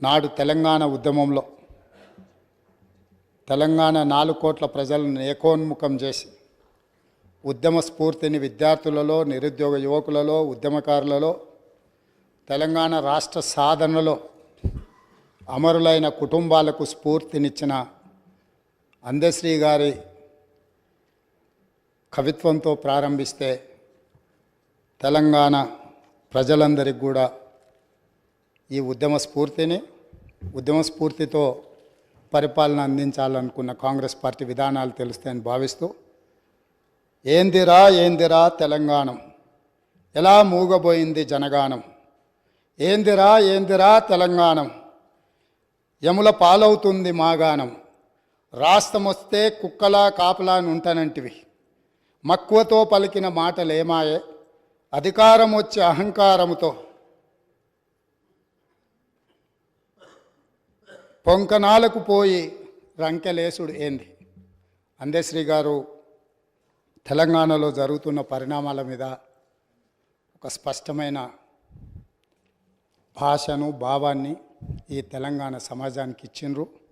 నాడు తెలంగాణ ఉద్యమంలో తెలంగాణ నాలుగు కోట్ల ప్రజలను ఏకోన్ముఖం చేసి ఉద్యమ స్ఫూర్తిని విద్యార్థులలో నిరుద్యోగ యువకులలో ఉద్యమకారులలో తెలంగాణ రాష్ట్ర సాధనలో అమరులైన కుటుంబాలకు స్ఫూర్తినిచ్చిన అందశ్రీ గారి కవిత్వంతో ప్రారంభిస్తే తెలంగాణ ప్రజలందరికీ కూడా ఈ ఉద్యమ స్ఫూర్తిని ఉద్యమ స్ఫూర్తితో పరిపాలన అందించాలనుకున్న కాంగ్రెస్ పార్టీ విధానాలు తెలుస్తాయని భావిస్తూ ఏందిరా ఏందిరా తెలంగాణం? ఎలా మూగబోయింది జనగానం ఏందిరా ఏందిరా తెలంగాణం? యముల పాలవుతుంది మాగానం రాష్ట్రమొస్తే కుక్కలా కాపలా ఉంటానంటివి మక్కువతో పలికిన మాటలేమాయే? అధికారం వచ్చే అహంకారముతో పొంకనాలకు పోయి రంకెలేసుడు ఏంది? అందశ్రీ గారు తెలంగాణలో జరుగుతున్న పరిణామాల మీద ఒక స్పష్టమైన భాషను భావాన్ని ఈ తెలంగాణ సమాజానికి ఇచ్చిండ్రు.